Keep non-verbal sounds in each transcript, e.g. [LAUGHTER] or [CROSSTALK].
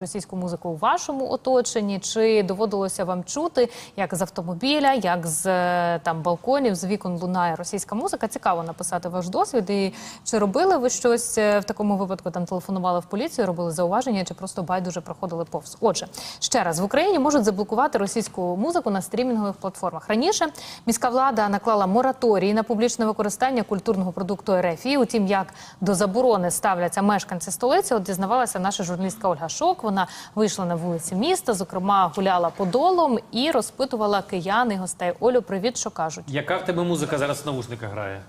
Російську музику у вашому оточенні, чи доводилося вам чути, як з автомобіля, як з е, там балконів, з вікон лунає російська музика? Цікаво написати ваш досвід. І чи робили ви щось е, в такому випадку? Там телефонували в поліцію, робили зауваження, чи просто байдуже проходили повз? Отже, ще раз в Україні можуть заблокувати російську музику на стрімінгових платформах. Раніше міська влада наклала мораторій на публічне використання культурного продукту РФ. Утім, як до заборони ставляться мешканці столиці, от дізнавалася наша журналістка Ольга Шок. Вона вийшла на вулиці міста, зокрема гуляла подолом і розпитувала киян і гостей. Олю, привіт, що кажуть? Яка в тебе музика зараз в наушниках грає?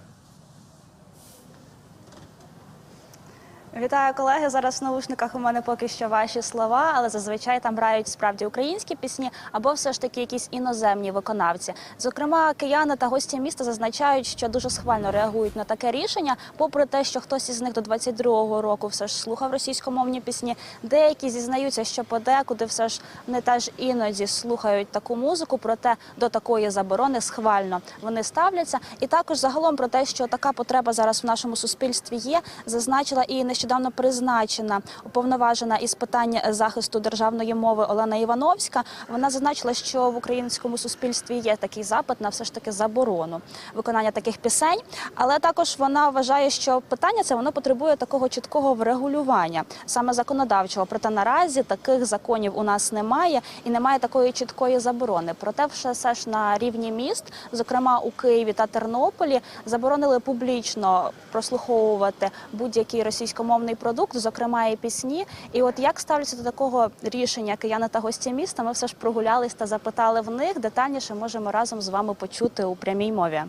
Вітаю колеги. Зараз в наушниках у мене поки що ваші слова, але зазвичай там грають справді українські пісні або все ж таки якісь іноземні виконавці. Зокрема, кияни та гості міста зазначають, що дуже схвально реагують на таке рішення, попри те, що хтось із них до 22-го року все ж слухав російськомовні пісні. Деякі зізнаються, що подекуди все ж вони теж іноді слухають таку музику, проте до такої заборони схвально вони ставляться. І також загалом про те, що така потреба зараз в нашому суспільстві є, зазначила і нещодавно призначена уповноважена із питань захисту державної мови Олена Івановська. Вона зазначила, що в українському суспільстві є такий запит на все ж таки заборону виконання таких пісень. Але також вона вважає, що питання це воно потребує такого чіткого врегулювання, саме законодавчого. Проте наразі таких законів у нас немає і немає такої чіткої заборони. Проте, все ж на рівні міст, зокрема у Києві та Тернополі, заборонили публічно прослуховувати будь-який російськомовний продукт, зокрема і пісні. І от як ставляться до такого рішення кияни та гості міста, ми все ж прогулялись та запитали в них. Детальніше можемо разом з вами почути у прямій мові.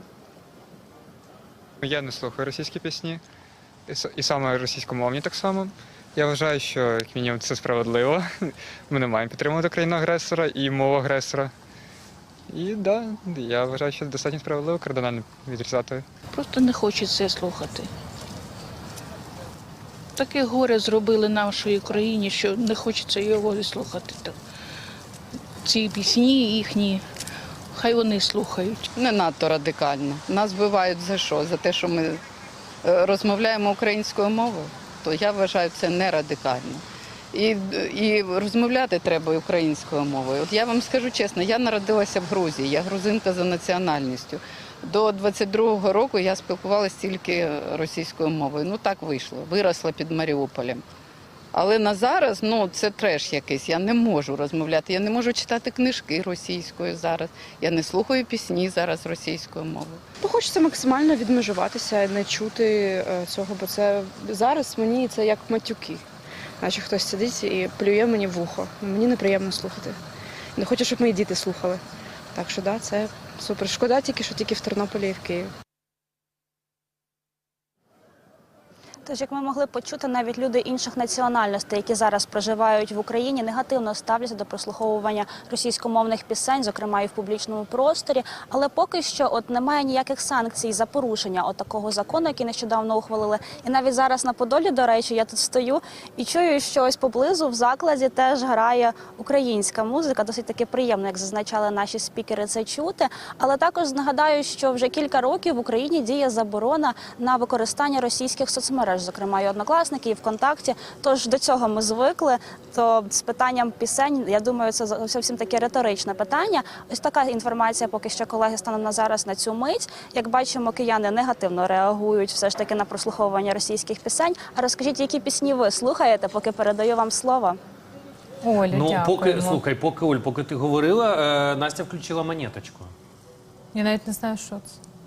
Я не слухаю російські пісні, і і саме російськомовні так само. Я вважаю, що як мінімум це справедливо. [LAUGHS] Ми не маємо підтримувати країну агресора і мову агресора. І да, я вважаю, що достатньо справедливо кардинально відрізати. Просто не хочеться слухати. Таке горе зробили нашій країні, що не хочеться його слухати. Ці пісні їхні, хай вони слухають. не надто радикально. Нас вбивають за що? За те, що ми е, розмовляємо українською мовою, то я вважаю це не радикально. І, і розмовляти треба українською мовою. От я вам скажу чесно, я народилася в Грузії, я грузинка за національністю. До 22-го року я спілкувалася тільки російською мовою. Ну так вийшло. Виросла під Маріуполем. Але на зараз ну це треш якийсь. Я не можу розмовляти. Я не можу читати книжки російською зараз. Я не слухаю пісні зараз російською мовою. Ну, хочеться максимально відмежуватися, не чути е, цього, бо це зараз мені це як матюки. Наче хтось сидить і плює мені в ухо. Мені неприємно слухати. Не хочу, щоб мої діти слухали. Так що да, це супер. Шкода тільки, що тільки в Тернополі і в Києві. Тож, як ми могли почути, навіть люди інших національностей, які зараз проживають в Україні, негативно ставляться до прослуховування російськомовних пісень, зокрема і в публічному просторі. Але поки що, от немає ніяких санкцій за порушення от такого закону, який нещодавно ухвалили. І навіть зараз на Подолі, до речі, я тут стою і чую, що ось поблизу в закладі теж грає українська музика. Досить таки приємно, як зазначали наші спікери, це чути. Але також нагадаю, що вже кілька років в Україні діє заборона на використання російських соцмереж, зокрема і однокласники, і ВКонтакті. Тож до цього ми звикли. То з питанням пісень, я думаю, це зовсім таке риторичне питання. Ось така інформація, поки що колеги станом на зараз на цю мить. Як бачимо, кияни негативно реагують все ж таки на прослуховування російських пісень. А розкажіть, які пісні ви слухаєте, поки передаю вам слово. Олю, ну, дякуємо. поки слухай, поки Оль, поки ти говорила, е, Настя включила монеточку. Я навіть не знаю, що це.